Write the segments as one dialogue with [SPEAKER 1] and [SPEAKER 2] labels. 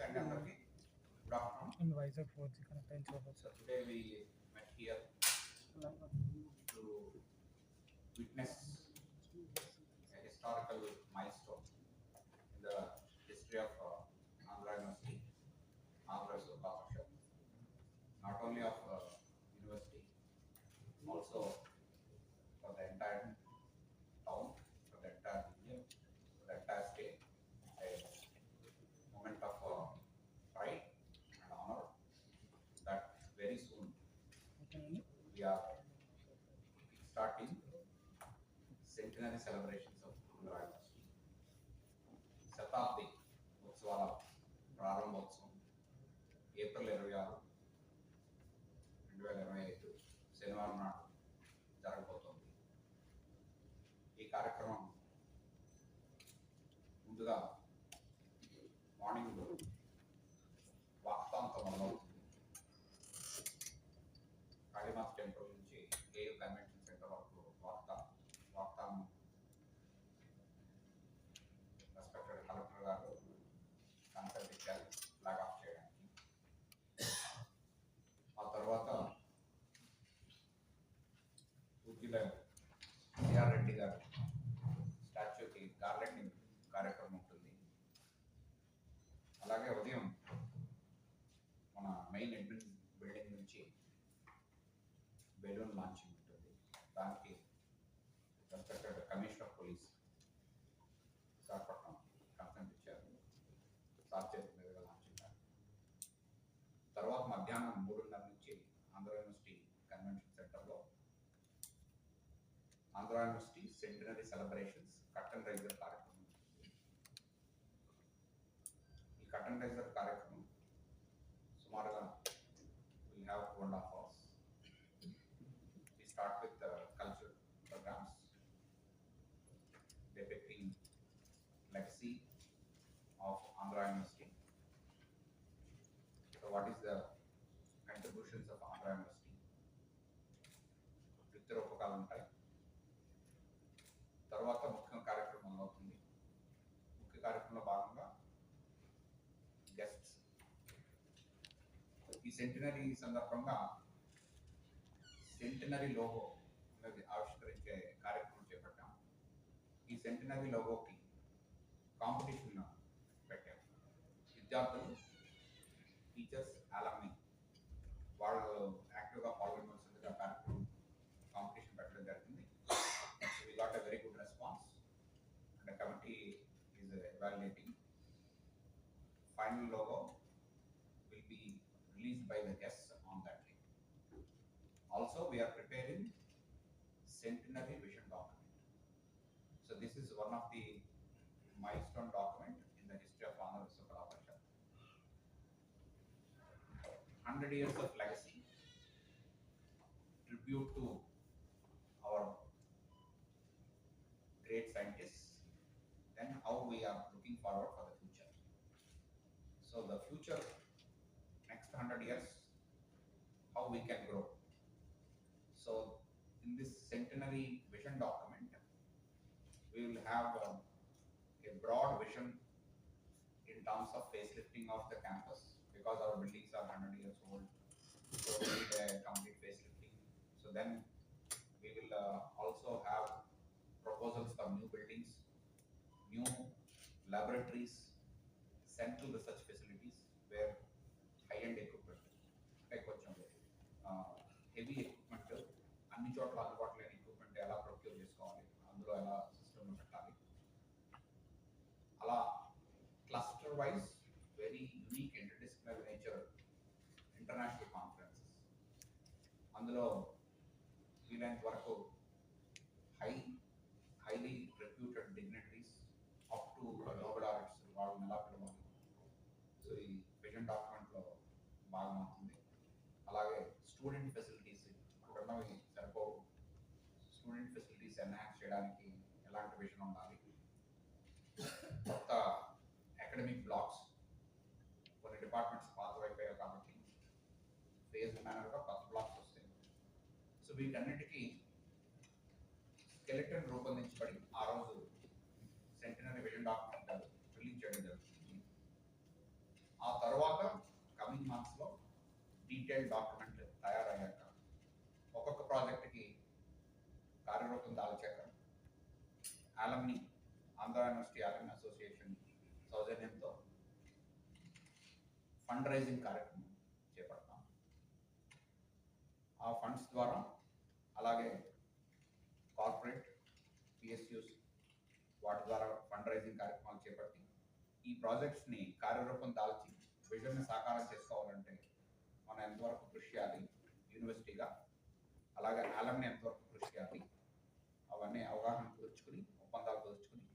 [SPEAKER 1] and అందరికీ good afternoon.
[SPEAKER 2] in Vizag 4G connect and show
[SPEAKER 1] So today we met here to witness a historical milestone in the history of uh, Andhra University, Andhra celebration balloon launching ఉంటుంది. దానికి respected commissioner of police Visakhapatnam consent ఇచ్చారు. Sir చేతి మీదుగా launching తర్వాత మధ్యాహ్నం మూడున్నర నుంచి Andhra university convention సెంటర్లో Andhra university centenary celebrations curtain raiser కార్యక్రమం. ఈ కట్టన్ రైజర్ సెంటినరీ సందర్భంగా సెంటినరీ లోగో అనేది ఆవిష్కరించే కార్యక్రమం చేపట్టాం. ఈ సెంటినరీ లోగోకి కాంపిటీషన్ పెట్టాం. విద్యార్థులు టీచర్స్ అలామ్ని వాళ్ళు యాక్టివ్గా పాల్గొనవలసిందిగా కార్యక్రమం కాంపిటీషన్ పెట్టడం జరిగింది we got a very good response and committee is evaluating final logo by the guests on that day. Also, we are preparing centenary vision document. So this is one of the milestone document in the history of Andhra 100 years of legacy, tribute to 100 years, how we can grow. So in this centenary vision document, we will have a, a broad vision in terms of facelifting of the campus because our buildings are 100 years old. So we need a complete facelifting. So then we will uh, also have proposals for new buildings, new laboratories, central research facilities where high-end equipment international conferences. అందులో వీలైనంత వరకు high highly reputed dignitaries up to global arts వాళ్ళని ఎలా పిలవాలి. So ఈ vision డాక్యుమెంట్లో భాగం అవుతుంది అలాగే స్టూడెంట్ ఫెసిలిటీస్ ఇప్పుడున్నవి సరిపోవు. స్టూడెంట్ ఫెసిలిటీస్ ఎన్హాన్స్ చేయడానికి ఎలాంటి విజన్ ఉండాలి కొత్త అకాడమిక్ బ్లాక్స్ కొన్ని డిపార్ట్మెంట్స్ పాతవైపోయాయి కాబట్టి ఫేజ్ మేనర్గా కొత్త బ్లాక్స్ వస్తాయి. సో వీటన్నిటికీ స్కెలిటన్ రూపొందించబడి ఆ రోజు సెంటినరీ విజన్ డాక్యుమెంట్ రిలీజ్ చేయడం జరుగుతుంది. ఆ డీటెయిల్ డాక్యుమెంట్ తయారయ్యాక ఒక్కొక్క ప్రాజెక్ట్కి కార్యరూపం దాల్చాక alumni Andhra university alumni association సౌజన్యంతో ఫండ్ రైజింగ్ కార్యక్రమం ఆ ఫండ్స్ ద్వారా అలాగే కార్పొరేట్ పిఎస్యూస్ వాటి ద్వారా ఫండ్ రైజింగ్ కార్యక్రమాలు చేపట్టి ఈ ప్రాజెక్ట్స్ని కార్యరూపం దాల్చి విజన్ని సాకారం చేసుకోవాలంటే మనం ఎంతవరకు కృషి చేయాలి? యూనివర్సిటీగా అలాగే ఆలంని ఎంతవరకు కృషి చేయాలి? అవన్నీ అవగాహన కుదుర్చుకుని ఒప్పందాలు కుదుర్చుకుని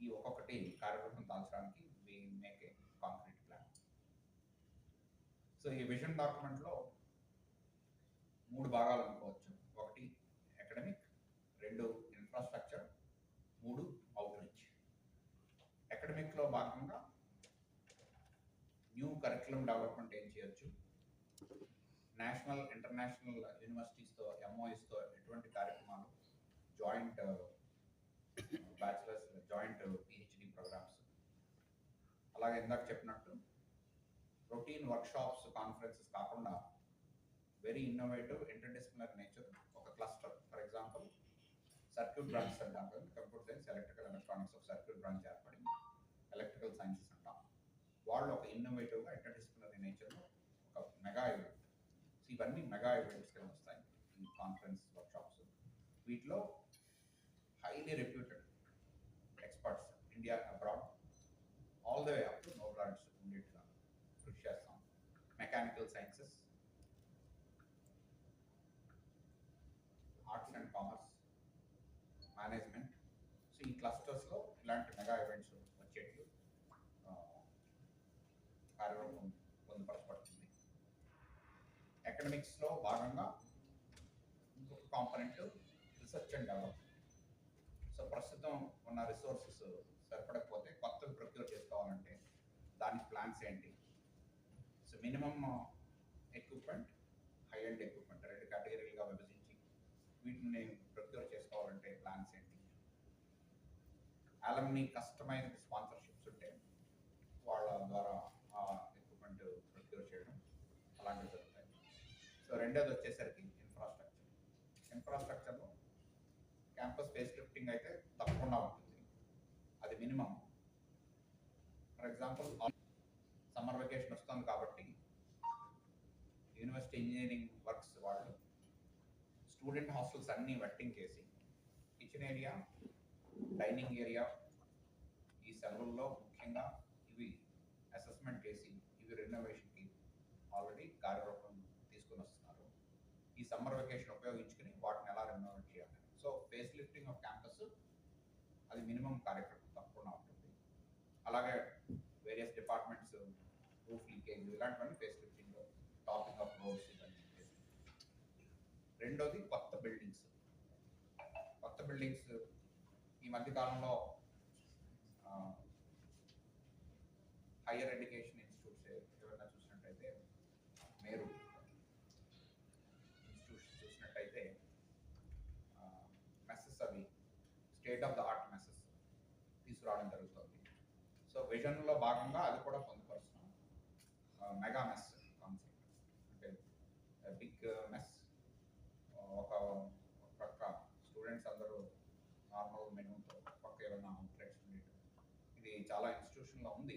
[SPEAKER 1] ఈ ఒక్కొక్కటి కార్యరూపం దాల్చడానికి we make a concrete plan so ఈ విజన్ డాక్యుమెంట్లో మూడు భాగాలు అనుకోవచ్చు. ఒకటి అకాడమిక్ రెండు ఇన్ఫ్రాస్ట్రక్చర్ మూడు అవుట్రీచ్ అకాడమిక్లో భాగంగా న్యూ కరికులం డెవలప్మెంట్ ఏం చేయొచ్చు? నేషనల్ ఇంటర్నేషనల్ యూనివర్సిటీస్తో ఎంఓఎస్తో ఎటువంటి కార్యక్రమాలు? Joint bachelors joint PhD programs అలాగే ఇందాక చెప్పినట్టు రొటీన్ వర్క్షాప్స్ కాన్ఫరెన్సెస్ కాకుండా వెరీ ఇన్నోవేటివ్ ఇంటర్డిసిప్లినరీ నేచర్ ఒక cluster for example circuit branch అంటాం కదా కంప్యూటర్ సైన్స్ ఎలక్ట్రికల్ ఎలక్ట్రానిక్స్ ఒక సర్క్యూట్ బ్రాంచ్ ఏర్పడి ఎలక్ట్రికల్ సైన్సెస్ అంటాం వాళ్ళు ఒక ఇన్నోవేటివ్గా ఇంటర్డిసిప్లినరీ నేచర్లో ఒక మెగా ఈవెంట్ ఇవన్నీ మెగా ఈవెంట్స్ కింద వస్తాయి ఈ కాన్ఫరెన్స్ వర్క్షాప్స్ వీటిలో highly reputed experts India abroad all the way up to no brands ఉండేట్టుగా కృషి చేస్తాం మెకానికల్ సైన్సెస్ మేనేజ్మెంట్. సో ఈ క్లస్టర్స్లో ఇలాంటి మెగా ఈవెంట్స్ వచ్చేట్లు కార్యక్రమం పొందుపరచబడుతుంది. అకాడమిక్స్లో భాగంగా ఇంకొక component research and development. So ప్రస్తుతం ఉన్న రిసోర్సెస్ సరిపడకపోతే కొత్తవి ప్రొక్యూర్ చేసుకోవాలంటే దానికి ప్లాన్స్ ఏంటి? So minimum equipment high and equipment రెండు కేటగిరీలుగా విభజించి వీటిని ప్రొక్యూర్ చేసుకోవాలంటే ప్లాన్స్ ఏంటి? ఆలమ్ని కస్టమైజ్డ్ స్పాన్సర్షిప్స్ ఉంటే వాళ్ళ ద్వారా ఎక్విప్మెంట్ ప్రొక్యూర్ చేయడం అలాంటివి జరుగుతాయి. సో రెండోది వచ్చేసరికి ఇన్ఫ్రాస్ట్రక్చర్ ఇన్ఫ్రాస్ట్రక్చర్లో క్యాంపస్ ఫేస్ లిఫ్టింగ్ అయితే తప్పకుండా ఉంటుంది. అది minimum for example summer vacation వస్తుంది కాబట్టి యూనివర్సిటీ ఇంజనీరింగ్ వర్క్స్ వాళ్ళు స్టూడెంట్ హాస్టల్స్ అన్నీ వెట్టింగ్ చేసి కిచెన్ ఏరియా డైనింగ్ ఏరియా ఈ సెలవుల్లో ముఖ్యంగా ఇవి అసెస్మెంట్ చేసి ఇవి రెనోవేషన్కి ఆల్రెడీ కార్యరూపం తీసుకుని వస్తున్నారు ఈ సమ్మర్ వెకేషన్ ఉపయోగించుకుని వాటిని ఎలా రెనోవేట్ చేయాలి? So face lifting of campus అది మినిమం కార్యక్రమం తప్పకుండా ఉంటుంది. అలాగే వేరియస్ డిపార్ట్మెంట్స్ రూఫ్ లీకేజ్ ఇలాంటివన్నీ face lifting topping of roads రెండోది కొత్త బిల్డింగ్స్ కొత్త బిల్డింగ్స్ ఈ మధ్య కాలంలో హైయర్ ఎడ్యుకేషన్ ఇన్స్టిట్యూట్స్ ఎవరైనా చూసినట్టయితే మేరు ఇన్స్టిట్యూట్స్ చూసినట్టయితే మెస్సెస్ అవి state of the art messes తీసుకురావడం జరుగుతుంది. సో విజన్లో భాగంగా అది కూడా పొందుపరుస్తున్నాం. మెగా మెస్ కాన్సెప్ట్ అంటే బిగ్ మెస్ ఒక ఒక ప్రక్క స్టూడెంట్స్ అందరూ నార్మల్ మెనూతో పక్క ఏమైనా అవుట్లెట్స్ ఉండేవి ఇది చాలా ఇన్స్టిట్యూషన్లో ఉంది.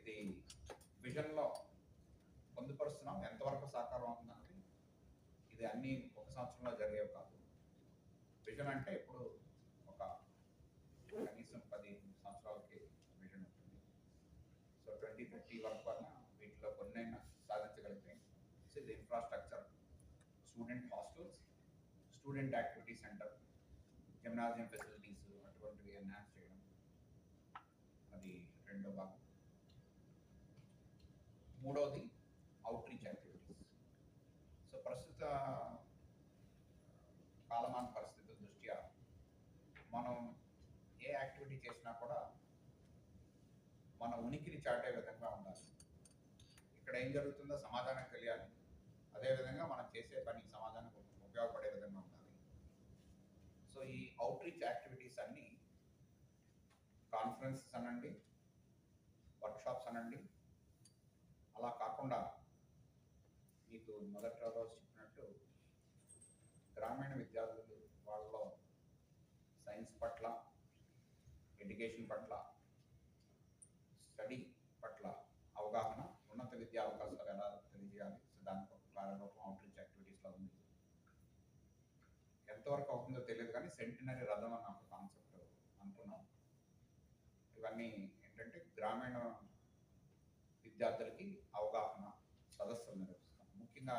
[SPEAKER 1] ఇది విజన్లో పొందుపరుస్తున్నాం. ఎంతవరకు సాకారం అవుతుందన్నది ఇది అన్నీ ఒక సంవత్సరంలో జరిగేవి కాదు. విజన్ అంటే ఇప్పుడు ఒక కనీసం పది సంవత్సరాలకి విజన్ ఉంటుంది. సో ట్వంటీ థర్టీ వరకు వల్ల వీటిలో కొన్ని సాధించగలిగితే సో ఇది infrastructure student hostels student activity centre gymnasium facilities అటువంటివి ఎన్హాన్స్ చేయడం. అది రెండో భాగం. మూడవది అవుట్రీచ్ యాక్టివిటీస్ సో ప్రస్తుత కాలమాన పరిస్థితుల దృష్ట్యా మనం ఏ యాక్టివిటీ చేసినా కూడా మన ఉనికిని చాటే విధంగా ఉండాలి. ఇక్కడ ఏం జరుగుతుందో సమాధానం తెలియాలి. అదేవిధంగా మనం చేసే పని సమాధానం ఉపయోగపడే విధంగా సో ఈ అవుట్రీచ్ యాక్టివిటీస్ అన్నీ కాన్ఫరెన్సెస్ అనండి వర్క్షాప్స్ అనండి. అలా కాకుండా మీకు మొదటి రోజు చెప్పినట్టు గ్రామీణ విద్యార్థులు వాళ్ళలో సైన్స్ పట్ల ఎడ్యుకేషన్ పట్ల స్టడీ పట్ల అవగాహన ఉన్నత విద్యా అవకాశాలు ఎలా తెలియజేయాలి? సో దానికి ఒక కార్యరూపం అవుట్రీచ్ యాక్టివిటీస్లో ఉంది. ఎంతవరకు అవుతుంది? కానీ సెంటినరీ రథం అన్న ఒక కాన్సెప్ట్ అనుకున్నాం. ఇవన్నీ ఏంటంటే గ్రామీణ విద్యార్థులకి అవగాహన సదస్సులు నిర్వహిస్తాం. ముఖ్యంగా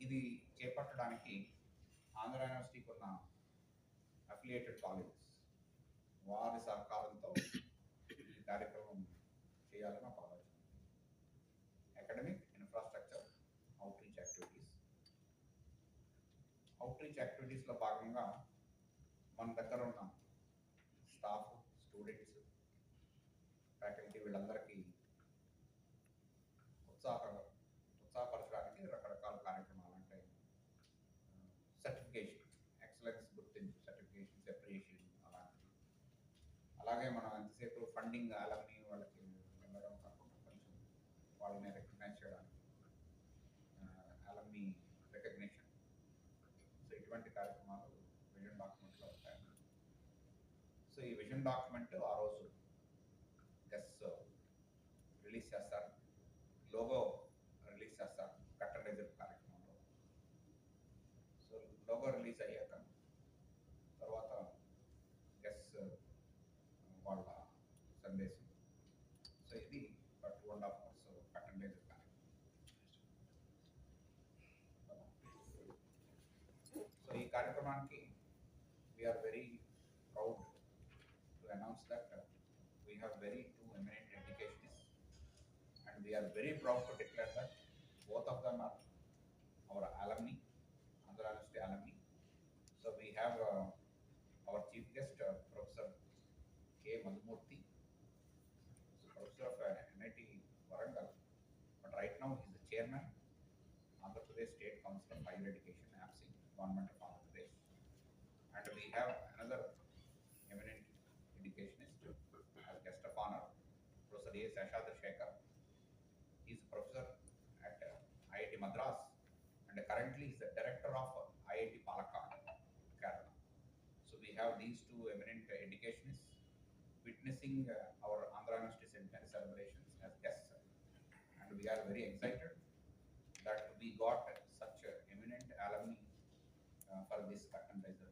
[SPEAKER 1] ఇది చేపట్టడానికి ఆంధ్ర యూనివర్సిటీకి ఉన్న అఫిలియేటెడ్ కాలేజెస్ వారి సహకారంతో ఈ కార్యక్రమం చేయాలని ఒక ఆలోచన academic infrastructure outreach activities outreach యాక్టివిటీస్లో భాగంగా మన దగ్గర ఉన్న. స్టాఫ్ స్టూడెంట్స్ ఫ్యాకల్టీ వీళ్ళందరికీ ఉత్సాహ ఉత్సాహపరచడానికి రకరకాల కార్యక్రమాలు అంటే సర్టిఫికేషన్ ఎక్సలెన్స్ గుర్తింపు సర్టిఫికేషన్స్ అప్రిషియేషన్ అలాంటివి. అలాగే మనం ఎంతసేపు ఫండింగ్ అలాని వాళ్ళకి వెళ్ళడం కాకుండా కొంచెం వాళ్ళని రికగ్నైజ్ చేయడానికి అలమ్ని రికగ్నిషన్ సో ఇటువంటి కార్యక్రమం విజన్ డాక్యుమెంట్లో ఉంటాయి సో ఈ విజన్ డాక్యుమెంట్ ఆ రోజు ఎస్ రిలీజ్ చేస్తారు. లోగో రిలీజ్ చేస్తారు. కట్టడైజర్ కార్యక్రమంలో. సో లోగో రిలీజ్ అయ్యాక we have very two eminent educationists and we are very proud to declare that both of them are our alumni, Andhra alumni. So we have uh, our chief guest, uh, Professor K. Madhumurthy, so Professor of uh, MIT Warangal, but right now he is the chairman, Andhra Pradesh State Council of Higher Education, APSI, Government of Andhra Pradesh. And we have another eminent educationist as guest of honor, A. Shekhar. He is a professor at uh, IIT Madras and currently he is the director of IIT Palakkad, Kerala. So we have these two eminent educationists witnessing uh, our Andhra centenary celebrations as guests. And we are very excited that we got such eminent alumni uh, for this raiser